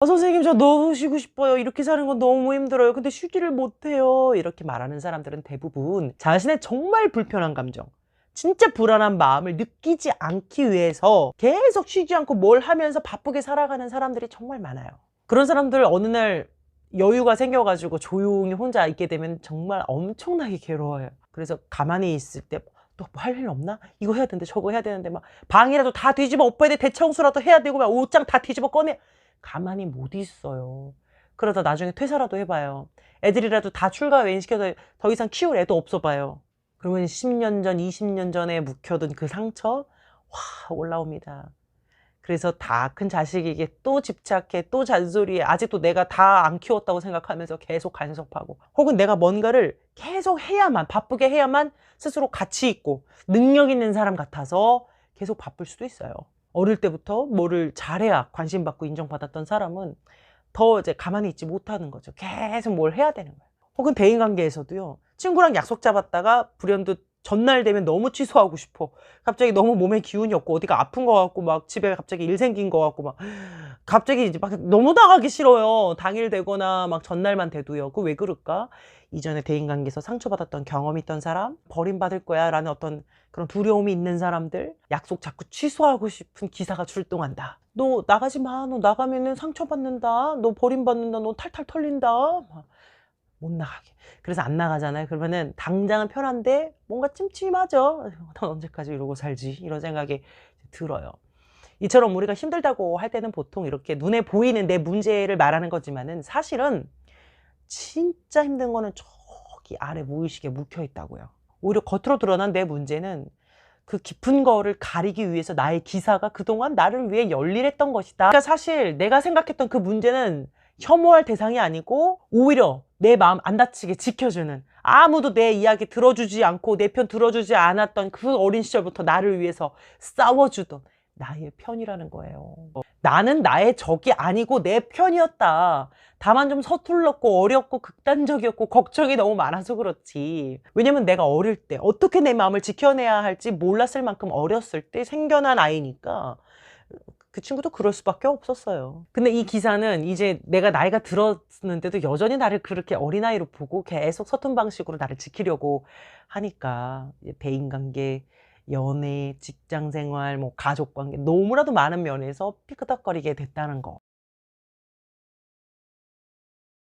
아, 선생님 저 너무 쉬고 싶어요. 이렇게 사는 건 너무 힘들어요. 근데 쉬지를 못해요. 이렇게 말하는 사람들은 대부분 자신의 정말 불편한 감정, 진짜 불안한 마음을 느끼지 않기 위해서 계속 쉬지 않고 뭘 하면서 바쁘게 살아가는 사람들이 정말 많아요. 그런 사람들 어느 날 여유가 생겨가지고 조용히 혼자 있게 되면 정말 엄청나게 괴로워요. 그래서 가만히 있을 때또뭐할일 없나? 이거 해야 되는데 저거 해야 되는데 막 방이라도 다 뒤집어 엎어야 돼. 대청소라도 해야 되고 막 옷장 다 뒤집어 꺼내. 가만히 못 있어요. 그러다 나중에 퇴사라도 해봐요. 애들이라도 다 출가 외인시켜서 더 이상 키울 애도 없어 봐요. 그러면 10년 전, 20년 전에 묵혀둔 그 상처, 와, 올라옵니다. 그래서 다 큰 자식에게 또 집착해, 또 잔소리해. 아직도 내가 다 안 키웠다고 생각하면서 계속 간섭하고. 혹은 내가 뭔가를 계속 해야만, 바쁘게 해야만 스스로 가치 있고 능력 있는 사람 같아서 계속 바쁠 수도 있어요. 어릴 때부터 뭐를 잘해야 관심받고 인정받았던 사람은 더 이제 가만히 있지 못하는 거죠. 계속 뭘 해야 되는 거예요. 혹은 대인관계에서도요. 친구랑 약속 잡았다가 불현듯 전날 되면 너무 취소하고 싶어. 갑자기 너무 몸에 기운이 없고 어디가 아픈 것 같고 막 집에 갑자기 일 생긴 것 같고 막 갑자기 이제 막 너무 나가기 싫어요. 당일 되거나 막 전날만 돼도요. 그 왜 그럴까? 이전에 대인관계에서 상처받았던 경험이 있던 사람, 버림받을 거야 라는 어떤 그런 두려움이 있는 사람들, 약속 자꾸 취소하고 싶은 기사가 출동한다. 너 나가지 마. 너 나가면은 상처받는다. 너 버림받는다. 너 탈탈 털린다. 막못 나가게. 그래서 안 나가잖아요. 그러면은 당장은 편한데 뭔가 찜찜하죠. 난 언제까지 이러고 살지? 이런 생각이 들어요. 이처럼 우리가 힘들다고 할 때는 보통 이렇게 눈에 보이는 내 문제를 말하는 거지만은 사실은 진짜 힘든 거는 저기 아래 무의식에 묵혀 있다고요. 오히려 겉으로 드러난 내 문제는 그 깊은 거를 가리기 위해서 나의 기사가 그동안 나를 위해 열일했던 것이다. 그러니까 사실 내가 생각했던 그 문제는 혐오할 대상이 아니고 오히려 내 마음 안 다치게 지켜주는 아무도 내 이야기 들어주지 않고 내 편 들어주지 않았던 그 어린 시절부터 나를 위해서 싸워주던 나의 편이라는 거예요. 나는 나의 적이 아니고 내 편이었다. 다만 좀 서툴렀고 어렵고 극단적이었고 걱정이 너무 많아서 그렇지. 왜냐면 내가 어릴 때 어떻게 내 마음을 지켜내야 할지 몰랐을 만큼 어렸을 때 생겨난 아이니까 그 친구도 그럴 수밖에 없었어요. 근데 이 기사는 이제 내가 나이가 들었는데도 여전히 나를 그렇게 어린아이로 보고 계속 서툰 방식으로 나를 지키려고 하니까 대인관계, 연애, 직장생활, 뭐 가족관계 너무나도 많은 면에서 삐끄덕거리게 됐다는 거.